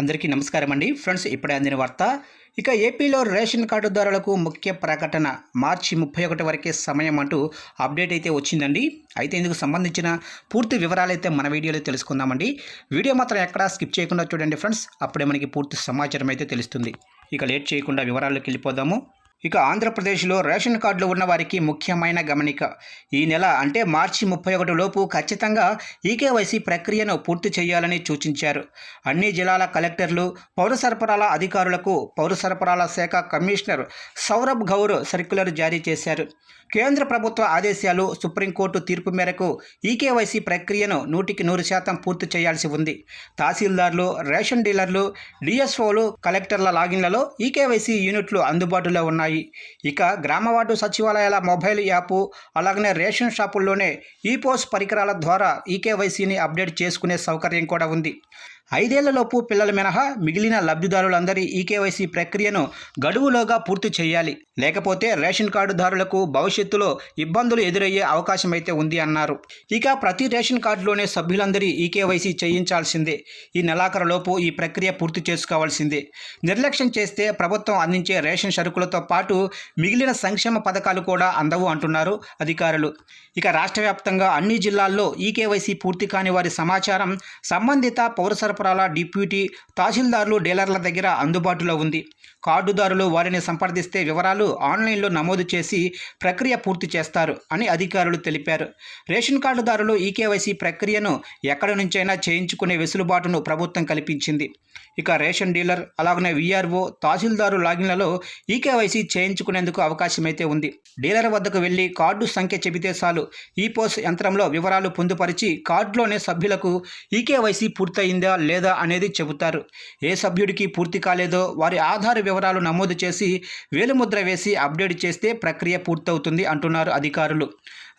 అందరికీ నమస్కారం అండి. ఫ్రెండ్స్ ఇప్పుడే అందిన వార్త. ఇక ఏపీలో రేషన్ కార్డుదారులకు ముఖ్య ప్రకటన. మార్చి ముప్పై ఒకటి వరకే సమయం అంటూ అప్డేట్ అయితే వచ్చిందండి. అయితే ఇందుకు సంబంధించిన పూర్తి వివరాలు అయితే మన వీడియోలో తెలుసుకుందామండి. వీడియో మాత్రం ఎక్కడా స్కిప్ చేయకుండా చూడండి ఫ్రెండ్స్. అప్పుడే మనకి పూర్తి సమాచారం అయితే తెలుస్తుంది. ఇక లేట్ చేయకుండా వివరాల్లోకి వెళ్ళిపోదాము. ఇక ఆంధ్రప్రదేశ్లో రేషన్ కార్డులు ఉన్న వారికి ముఖ్యమైన గమనిక. ఈ నెల అంటే మార్చి ముప్పై ఒకటి లోపు ఖచ్చితంగా ఈకేవైసీ ప్రక్రియను పూర్తి చేయాలని సూచించారు. అన్ని జిల్లాల కలెక్టర్లు పౌర సరఫరాల అధికారులకు పౌర సరఫరాల శాఖ కమిషనర్ సౌరభ్ గౌర్ సర్క్యులర్ జారీ చేశారు. కేంద్ర ప్రభుత్వ ఆదేశాలు సుప్రీంకోర్టు తీర్పు మేరకు ఈకేవైసీ ప్రక్రియను నూటికి నూరు శాతం పూర్తి చేయాల్సి ఉంది. తహసీల్దార్లు రేషన్ డీలర్లు డిఎస్ఓలు కలెక్టర్ల లాగిన్లలో ఈకేవైసీ యూనిట్లు అందుబాటులో ఉన్నాయి. ఇక గ్రామ వార్డు సచివాలయాల మొబైల్ యాప్ అలాగనే రేషన్ షాపుల్లోనే ఈ పోస్ట్ పరికరాల ద్వారా ఈకేవైసీని అప్డేట్ చేసుకునే సౌకర్యం కూడా ఉంది. ఐదేళ్ళలోపు పిల్లల మినహా మిగిలిన లబ్ధిదారులందరి ఈకేవైసీ ప్రక్రియను గడువులోగా పూర్తి చేయాలి. లేకపోతే రేషన్ కార్డుదారులకు భవిష్యత్తులో ఇబ్బందులు ఎదురయ్యే అవకాశం అయితే ఉంది అన్నారు. ఇక ప్రతి రేషన్ కార్డులోనే సభ్యులందరి ఈకేవైసీ చేయించాల్సిందే. ఈ నెలాఖరులోపు ఈ ప్రక్రియ పూర్తి చేసుకోవాల్సిందే. నిర్లక్ష్యం చేస్తే ప్రభుత్వం అందించే రేషన్ సరుకులతో పాటు మిగిలిన సంక్షేమ పథకాలు కూడా అందవు అంటున్నారు అధికారులు. ఇక రాష్ట్ర వ్యాప్తంగా అన్ని జిల్లాల్లో ఈకేవైసీ పూర్తి కాని వారి సమాచారం సంబంధిత పౌర సరఫరాల డిప్యూటీ తహసీల్దారులు డీలర్ల దగ్గర అందుబాటులో ఉంది. కార్డుదారులు వారిని సంప్రదిస్తే వివరాలు ఆన్లైన్లో నమోదు చేసి ప్రక్రియ పూర్తి చేస్తారు అని అధికారులు తెలిపారు. రేషన్ కార్డుదారులు ఈకేవైసీ ప్రక్రియను ఎక్కడి నుంచైనా చేయించుకునే వెసులుబాటును ప్రభుత్వం కల్పించింది. ఇక రేషన్ డీలర్ అలాగనే విఆర్ఓ తహసీల్దారు లాగిన్లలో ఈకేవైసీ చేయించుకునేందుకు అవకాశమైతే ఉంది. డీలర్ వద్దకు వెళ్ళి కార్డు సంఖ్య చెబితే చాలు. ఈ యంత్రంలో వివరాలు పొందుపరిచి కార్డులోనే సభ్యులకు ఈకేవైసీ పూర్తయిందా లేదా అనేది చెబుతారు. ఏ సభ్యుడికి పూర్తి కాలేదో వారి ఆధార్ వివరాలు నమోదు చేసి వేలుముద్ర వేసి అప్డేట్ చేస్తే ప్రక్రియ పూర్తవుతుంది అంటున్నారు అధికారులు.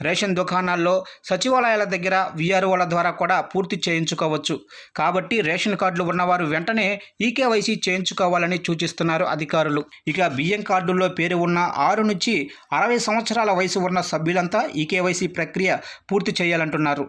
రేషన్ దుకాణాల్లో సచివాలయాల దగ్గర విఆర్ఓల ద్వారా కూడా పూర్తి చేయించుకోవచ్చు. కాబట్టి రేషన్ కార్డులు ఉన్నవారు వెంటనే ఈకేవైసీ చేయించుకోవాలని సూచిస్తున్నారు అధికారులు. ఇక బియ్యం కార్డుల్లో పేరు ఉన్న ఆరు నుంచి అరవై సంవత్సరాల వయసు ఉన్న సభ్యులంతా ఈకేవైసీ ప్రక్రియ పూర్తి చేయాలంటున్నారు.